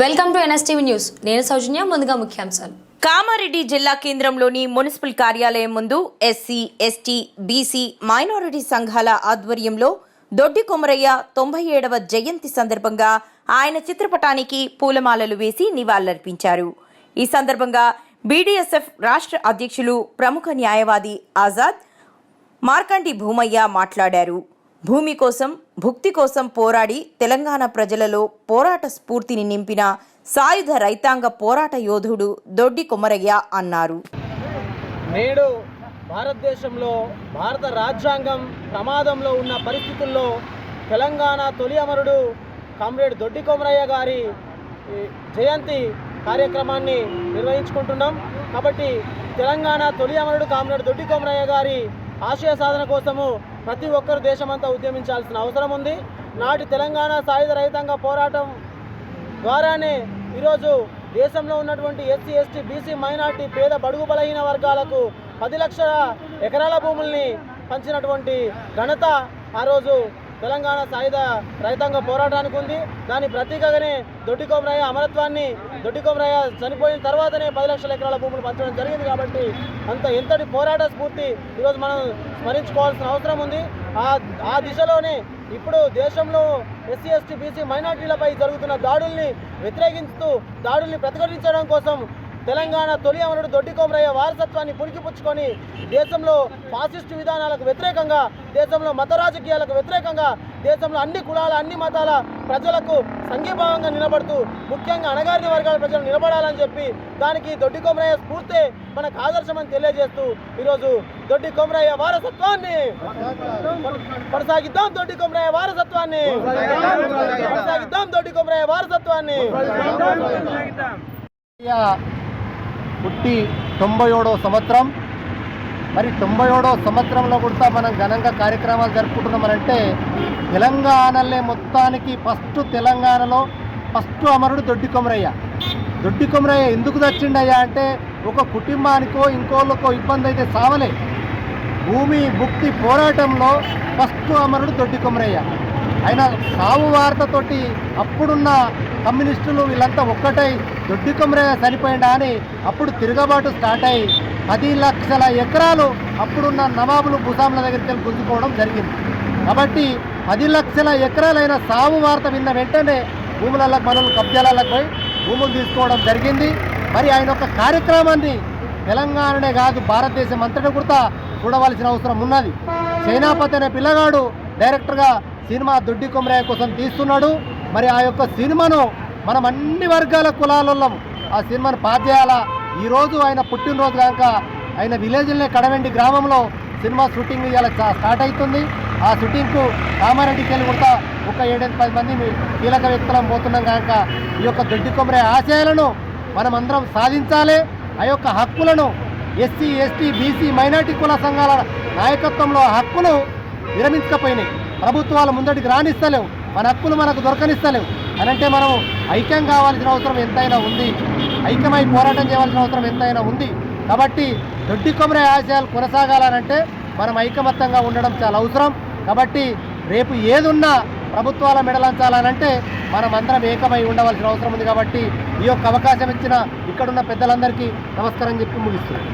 Welcome to NSTV news. నేను సౌజన్య ముందుగా ముఖ్యాంశాలు. కామారెడ్డి జిల్లా కేంద్రంలోని మున్సిపల్ కార్యాలయం ముందు ఎస్సీ ఎస్టీ బీసీ మైనారిటీ సంఘాల ఆధ్వర్యంలో దొడ్డి కొమరయ్య తొంభై ఏడవ జయంతి సందర్భంగా ఆయన చిత్రపటానికి పూలమాలలు వేసి నివాళులర్పించారు. ఈ సందర్భంగా బీడీఎస్ఎఫ్ రాష్ట్ర అధ్యక్షులు ప్రముఖ న్యాయవాది ఆజాద్ మార్కండి భూమయ్య మాట్లాడారు. భూమి కోసం భుక్తి కోసం పోరాడి తెలంగాణ ప్రజలలో పోరాట స్ఫూర్తిని నింపిన సాయుధ రైతాంగ పోరాట యోధుడు దొడ్డి కొమరయ్య అన్నారు. నేడు భారతదేశంలో భారత రాజ్యాంగం ప్రమాదంలో ఉన్న పరిస్థితుల్లో తెలంగాణ తొలి అమరుడు కామ్రేడ్ దొడ్డి కొమరయ్య గారి జయంతి కార్యక్రమాన్ని నిర్వహించుకుంటున్నాం. కాబట్టి తెలంగాణ తొలి అమరుడు కామ్రేడ్ దొడ్డి కొమరయ్య గారి ఆశయ సాధన కోసము ప్రతి ఒక్కరు దేశమంతా ఉద్యమించాల్సిన అవసరం ఉంది. నాటి తెలంగాణ సాయుధ రహితంగా పోరాటం ద్వారానే ఈరోజు దేశంలో ఉన్నటువంటి ఎస్సీ ఎస్టీ బీసీ మైనార్టీ పేద బడుగు బలహీన వర్గాలకు పది లక్షల ఎకరాల భూముల్ని పంచినటువంటి ఘనత ఆ రోజు తెలంగాణ సాయుధ రైతాంగ పోరాటానికి ఉంది. దాని ప్రతీకగానే దొడ్డికోమరయ్య అమరత్వాన్ని దొడ్డికోమరయ్య చనిపోయిన తర్వాతనే పది లక్షల ఎకరాల భూములు పంచడం జరిగింది కాబట్టి అంత ఎంతటి పోరాట స్ఫూర్తి ఈరోజు మనం స్మరించుకోవాల్సిన అవసరం ఉంది. ఆ ఆ దిశలోనే ఇప్పుడు దేశంలో ఎస్సీ ఎస్టీ బీసీ మైనార్టీలపై జరుగుతున్న దాడుల్ని వ్యతిరేకిస్తూ దాడుల్ని ప్రతిఘటించడం కోసం తెలంగాణ తొలి అమరుడు దొడ్డి కొమరయ్య వారసత్వాన్ని పుణికిపుచ్చుకొని దేశంలో ఫాసిస్టు విధానాలకు వ్యతిరేకంగా దేశంలో మత రాజకీయాలకు వ్యతిరేకంగా దేశంలో అన్ని కులాల అన్ని మతాల ప్రజలకు సంఘీభావంగా నిలబడుతూ ముఖ్యంగా అణగారిన వర్గాల ప్రజలు నిలబడాలని చెప్పి దానికి దొడ్డి కొమరయ్య స్ఫూర్తే మనకు ఆదర్శమని తెలియజేస్తూ ఈరోజు దొడ్డి కొమరయ్య వారసత్వాన్ని కొనసాగిద్దాం దొడ్డి కొమరయ్య వారసత్వాన్ని. కొనసాగిద్దాం దొడ్డి కొమరయ్య వారసత్వాన్ని. పుట్టి తొంభై ఏడవ సంవత్సరం. మరి తొంభై ఏడో సంవత్సరంలో కూడా మనం ఘనంగా కార్యక్రమాలు జరుపుకుంటున్నామనంటే తెలంగాణలే మొత్తానికి ఫస్ట్ తెలంగాణలో ఫస్ట్ అమరుడు దొడ్డి కొమరయ్య. దొడ్డి కొమరయ్య ఎందుకు తెచ్చిండయ్యా అంటే ఒక కుటుంబానికో ఇంకోళ్ళకో ఇబ్బంది అయితే సావలే. భూమి భుక్తి పోరాటంలో ఫస్ట్ అమరుడు దొడ్డి కొమరయ్య. ఆయన సావు వార్తతోటి అప్పుడున్న కమ్యూనిస్టులు వీళ్ళంతా ఒక్కటై దొడ్డి కొమరయ్య చనిపోయిందా అని అప్పుడు తిరగబాటు స్టార్ట్ అయ్యి పది లక్షల ఎకరాలు అప్పుడున్న నవాబులు భూసాముల దగ్గరికి వెళ్ళి గుంజుకోవడం జరిగింది. కాబట్టి పది లక్షల ఎకరాలైన సాగు వార్త విన్న వెంటనే భూములలో పనులు కబ్జాలకు పోయి భూములు తీసుకోవడం జరిగింది. మరి ఆయన ఒక కార్యక్రమాన్ని తెలంగాణనే కాదు భారతదేశం అంతటా కూడా చూడవలసిన అవసరం ఉన్నది. సేనాపతి అనే పిల్లగాడు డైరెక్టర్గా సినిమా దొడ్డి కొమరయ్య కోసం తీస్తున్నాడు. మరి ఆ యొక్క సినిమాను మనం అన్ని వర్గాల కులాలలో ఆ సినిమాను పాస్ ఈరోజు ఆయన పుట్టినరోజు కనుక ఆయన విలేజ్లోనే కడవెండి గ్రామంలో సినిమా షూటింగ్ ఇలా స్టార్ట్ అవుతుంది. ఆ షూటింగ్కు కామారెడ్డికి వెళ్ళి కూడా ఒక ఏడెనిమిది పది మంది కీలక వ్యక్తులం పోతున్నాం కనుక ఈ యొక్క దొడ్డి కొమ్మరే ఆశయాలను మనం అందరం సాధించాలి. ఆ యొక్క హక్కులను ఎస్సీ ఎస్టీ బీసీ మైనార్టీ కుల సంఘాల నాయకత్వంలో ఆ హక్కులు విరమించకపోయినాయి. ప్రభుత్వాలు ముందటికి రాణిస్తలేవు మన హక్కులు మనకు దొరకనిస్తలేవు. అనంటే మనం ఐక్యం కావాల్సిన అవసరం ఎంతైనా ఉంది. ఐక్యమై పోరాటం చేయవలసిన అవసరం ఎంతైనా ఉంది. కాబట్టి దొడ్డి కొమరే ఆశయాలు కొనసాగాలనంటే మనం ఐకమత్యంగా ఉండడం చాలా అవసరం. కాబట్టి రేపు ఏదున్నా ప్రభుత్వాల మెడలంచాలనంటే మనం అందరం ఏకమై ఉండవలసిన అవసరం ఉంది. కాబట్టి ఈ యొక్క అవకాశం ఇచ్చిన ఇక్కడున్న పెద్దలందరికీ నమస్కారం చెప్పి ముగిస్తున్నాను.